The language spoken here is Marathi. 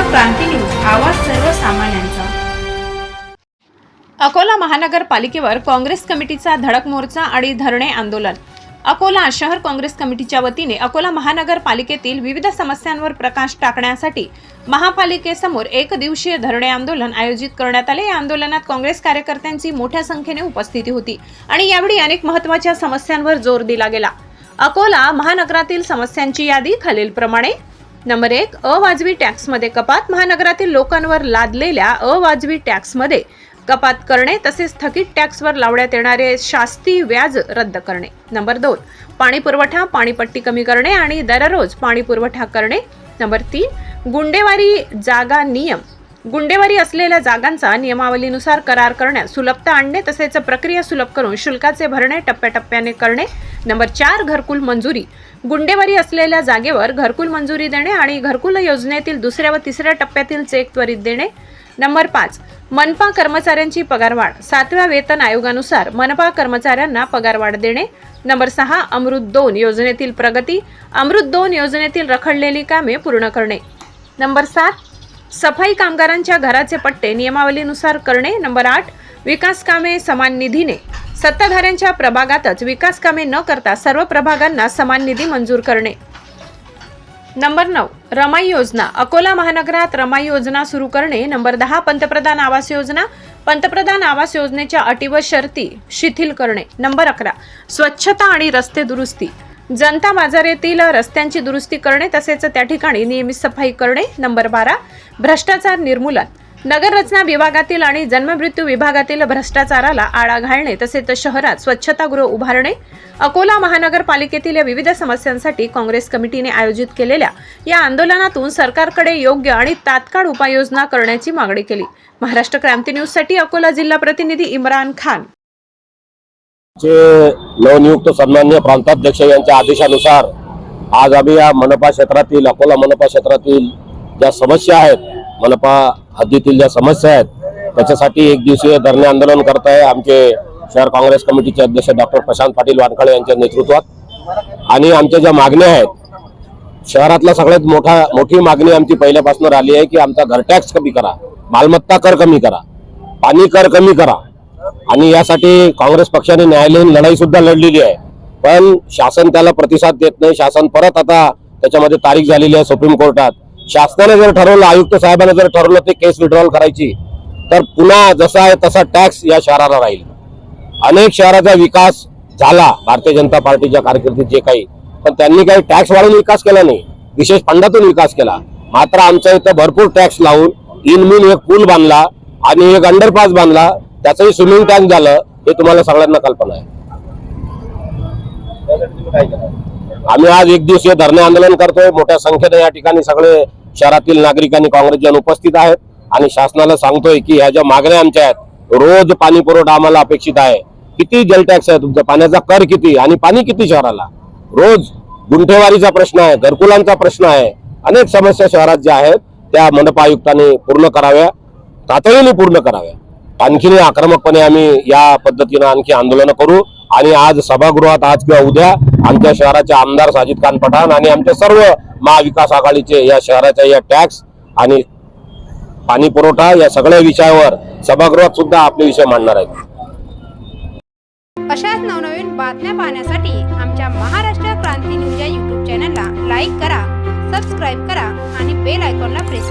क्रांती न्यूज आवाज सर्वसामान्यांचा. अकोला महानगरपालिकेवर काँग्रेस कमिटीचा धडक मोर्चा आणि धरणे आंदोलन. अकोला शहर काँग्रेस कमिटीच्या वतीने अकोला महानगरपालिकेतील विविध समस्यांवर प्रकाश टाकण्यासाठी महापालिकेसमोर एक दिवसीय धरणे आंदोलन आयोजित करण्यात आले. या आंदोलनात काँग्रेस कार्यकर्त्यांची मोठ्या संख्येने उपस्थिती होती आणि यावेळी अनेक महत्त्वाच्या समस्यांवर जोर दिला गेला. अकोला महानगरातील समस्यांची यादी खालीलप्रमाणे. नंबर एक अवाजवी टॅक्समध्ये कपात. महानगरातील लोकांवर लादलेल्या अवाजवी टॅक्समध्ये कपात करणे तसेच थकीत टॅक्सवर लावण्यात येणारे शास्ती व्याज रद्द करणे. नंबर दोन पाणी पुरवठा पाणीपट्टी कमी करणे आणि दररोज पाणी पुरवठा करणे. नंबर तीन गुंडेवारी जागा नियम. गुंडेवारी असलेल्या जागांचा नियमावलीनुसार करार करण्यास सुलभता आणणे तसेच प्रक्रिया सुलभ करून शुल्काचे भरणे टप्प्याटप्प्याने करणे. नंबर चार घरकुल मंजुरी. गुंडेवारी असलेल्या जागेवर घरकुल मंजुरी देणे आणि घरकुल योजनेतील दुसऱ्या व तिसऱ्या टप्प्यातील चेक त्वरित देणे. नंबर पाच मनपा कर्मचाऱ्यांची पगारवाढ. सातव्या वेतन आयोगानुसार मनपा कर्मचाऱ्यांना पगारवाढ देणे. नंबर सहा अमृत दोन योजनेतील प्रगती. अमृत दोन योजनेतील रखडलेली कामे पूर्ण करणे. नंबर सात सफाई कामगारांच्या घराचे पट्टे नियमावलीनुसार करणे. नंबर आठ विकास कामे समान निधीने. सत्ताधाऱ्यांच्या प्रभागातच विकास कामे न करता सर्व प्रभागांना समान निधी मंजूर करणे. नंबर नऊ रमाई योजना. अकोला महानगरात रमाई योजना सुरू करणे. नंबर दहा पंतप्रधान आवास योजना. पंतप्रधान आवास योजनेच्या अटी व शर्ती शिथिल करणे. नंबर अकरा स्वच्छता आणि रस्ते दुरुस्ती. जनता बाजार येथील रस्त्यांची दुरुस्ती करणे तसेच त्या ठिकाणी नियमित सफाई करणे. नंबर बारा भ्रष्टाचार निर्मूलन. नगररचना विभागातील आणि जन्ममृत्यू विभागातील भ्रष्टाचाराला आळा घालणे तसेच शहरात स्वच्छतागृह उभारणे. अकोला महानगरपालिकेतील या विविध समस्यांसाठी काँग्रेस कमिटीने आयोजित केलेल्या या आंदोलनातून सरकारकडे योग्य आणि तात्काळ उपाययोजना करण्याची मागणी केली. महाराष्ट्र क्रांती न्यूजसाठी अकोला जिल्हा प्रतिनिधी इम्रान खान. चे नवनियुक्त सन्मान्य प्रांताध्यक्ष यांच्या आदेशानुसार आज आम्ही या मनपा क्षेत्रातील अकोला मनपा क्षेत्रातील ज्या समस्या आहेत मनपा हद्दीतील ज्या समस्या आहेत त्याच्यासाठी एक दिवसीय धरणे आंदोलन करत आहे आमचे शहर काँग्रेस कमिटीचे अध्यक्ष डॉक्टर प्रशांत पाटील वानखळे यांच्या नेतृत्वात. आणि आमच्या ज्या मागण्या आहेत शहरातला सगळ्यात मोठा मोठी मागणी आमची पहिल्यापासून राहिली आहे की आमचा घर टॅक्स कमी करा मालमत्ता कर कमी करा पाणी कर कमी करा. आणि यासाठी काँग्रेस पक्षाने न्यायालयीन लढाई सुद्धा लढलेली आहे. पण शासन त्याला प्रतिसाद देत नाही. शासन परत आता त्याच्यामध्ये तारीख झालेली आहे सुप्रीम कोर्टात. शासनाने जर ठरवलं आयुक्त साहेबांनी जर ठरवलं ते केस विड्रॉल करायची तर पुन्हा जसा आहे तसा टॅक्स या शहराला राहील. अनेक शहराचा विकास झाला. भारतीय जनता पार्टीच्या कारकिर्दीत जे काही. पण त्यांनी काही टॅक्स वाढून विकास केला नाही. विशेष फंडातून विकास केला. मात्र आमच्या इथं भरपूर टॅक्स लावून इनमिन एक पूल बांधला आणि एक अंडरपास बांधला. त्याचंही स्विमिंग टँक झालं हे तुम्हाला सगळ्यांना कल्पना आहे. आम्ही आज एक दिवसीय धरणे आंदोलन करतोय. मोठ्या संख्येने या ठिकाणी सगळे शहरातील नागरिकांनी काँग्रेस उपस्थित आहेत. आणि शासनाला सांगतोय की ह्या ज्या मागण्या आमच्या आहेत रोज पाणी पुरवठा आम्हाला अपेक्षित आहे. किती जल टॅक्स आहे तुमचा? पाण्याचा कर किती? आणि पाणी किती शहराला? रोज गुंठेवारीचा प्रश्न आहे घरकुलांचा प्रश्न आहे. अनेक समस्या शहरात ज्या आहेत त्या मनपा आयुक्तांनी पूर्ण कराव्या तातडीने पूर्ण कराव्या. आणखीन आक्रमकपणे आम्ही या पद्धतीनं आणखी आंदोलन करू. आणि आज सभागृहात आज किंवा उद्या आमच्या शहराचे आमदार साजिद खान पठाण आणि आमच्या सर्व महाविकास आघाडीचे या शहराच्या या टॅक्स आणि पाणी पुरवठा या सगळ्या विषयावर सभागृहात सुद्धा आपले विषय मांडणार आहेत. अशाच नवनवीन बातम्या पाहण्यासाठी आमच्या महाराष्ट्र क्रांती न्यूज या युट्यूब चॅनलला लाईक करा सबस्क्राईब करा आणि बेल आयकॉनला प्रेस करा